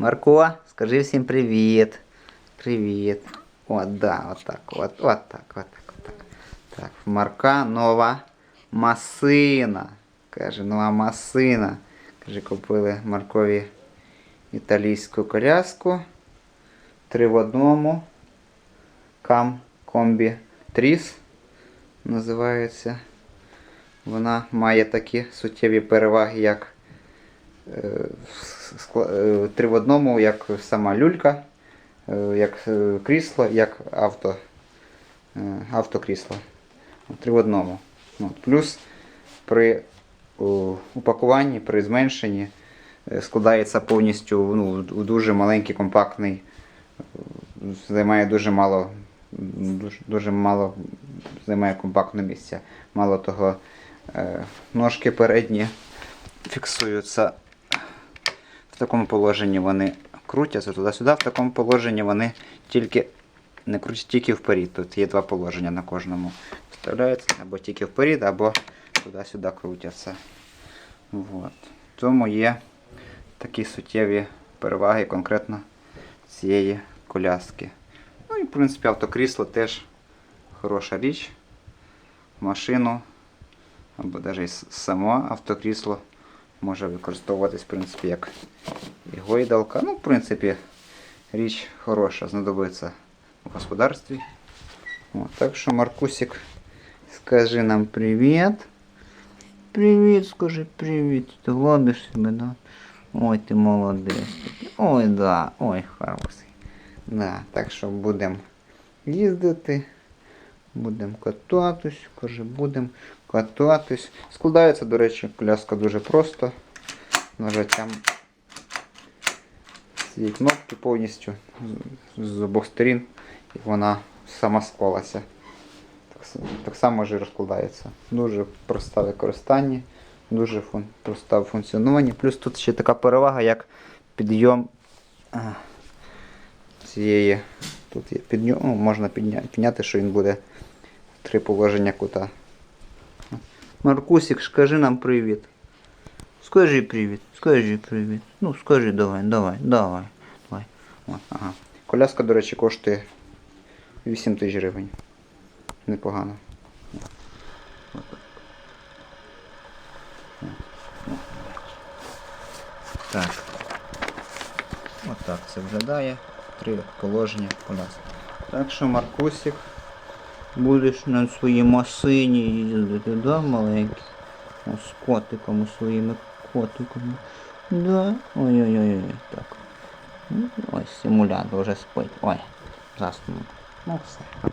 Марко, скажи всім привіт. Привіт. От, да, от так, от, от так, от так, от так. Так, Марка нова масина. Каже, нова масина. Каже, купили Маркові італійську коляску. Три в одному. Кам комбі тріс називається. Вона має такі суттєві переваги, як три в одному, як сама люлька, е, як е, крісло, як авто, е, автокрісло. Три в одному. Ну, плюс при упакуванні, при зменшенні е, складається повністю ну, у дуже маленький компактний, е, займає дуже мало, дуже, дуже мало займає компактне місце. Мало того, е, ножки передні фіксуються такому положенні вони крутяться туди-сюди, в такому положенні вони тільки не крутять тільки вперед. Тут є два положення на кожному. Вставляються або тільки вперед, або туди-сюди крутяться. Вот. Тому є такі суттєві переваги конкретно цієї коляски. Ну і в принципі автокрісло теж хороша річ. Машину або навіть само автокрісло може використовуватись в принципі як і гойдалка. Ну, в принципі, річ хороша, знадобиться у господарстві. От, так що, Маркусик, скажи нам привіт. Привіт, скажи привіт. Ти гладиш себе, да? Ой, ти молодець. Ой, да, ой, хороший. Да, так що будемо їздити. Будемо кататись, каже, будемо кататись. Складається, до речі, коляска дуже просто. Нажаттям цієї кнопки повністю з, обох сторін, і вона сама склалася. Так, так само ж і розкладається. Дуже проста в використанні, дуже фун, проста в функціонуванні. Плюс тут ще така перевага, як підйом цієї. Тут є підйом, ну, можна підняти, підняти, що він буде три положення кута. Маркусик, скажи нам привіт. Скажи привіт, скажи привіт. Ну, скажи давай, давай, давай. давай. От, ага. Коляска, до речі, коштує 8 тисяч гривень. Непогано. Так. Так. От це виглядає. Три положення коляски. Так що, Маркусик, будеш на своїй машині їздити, да, маленький? О, з котиками, своїми котиками. Да. Ой-ой-ой, так. Ну, Ось симулятор вже спить. Ой, заснув. Ну все.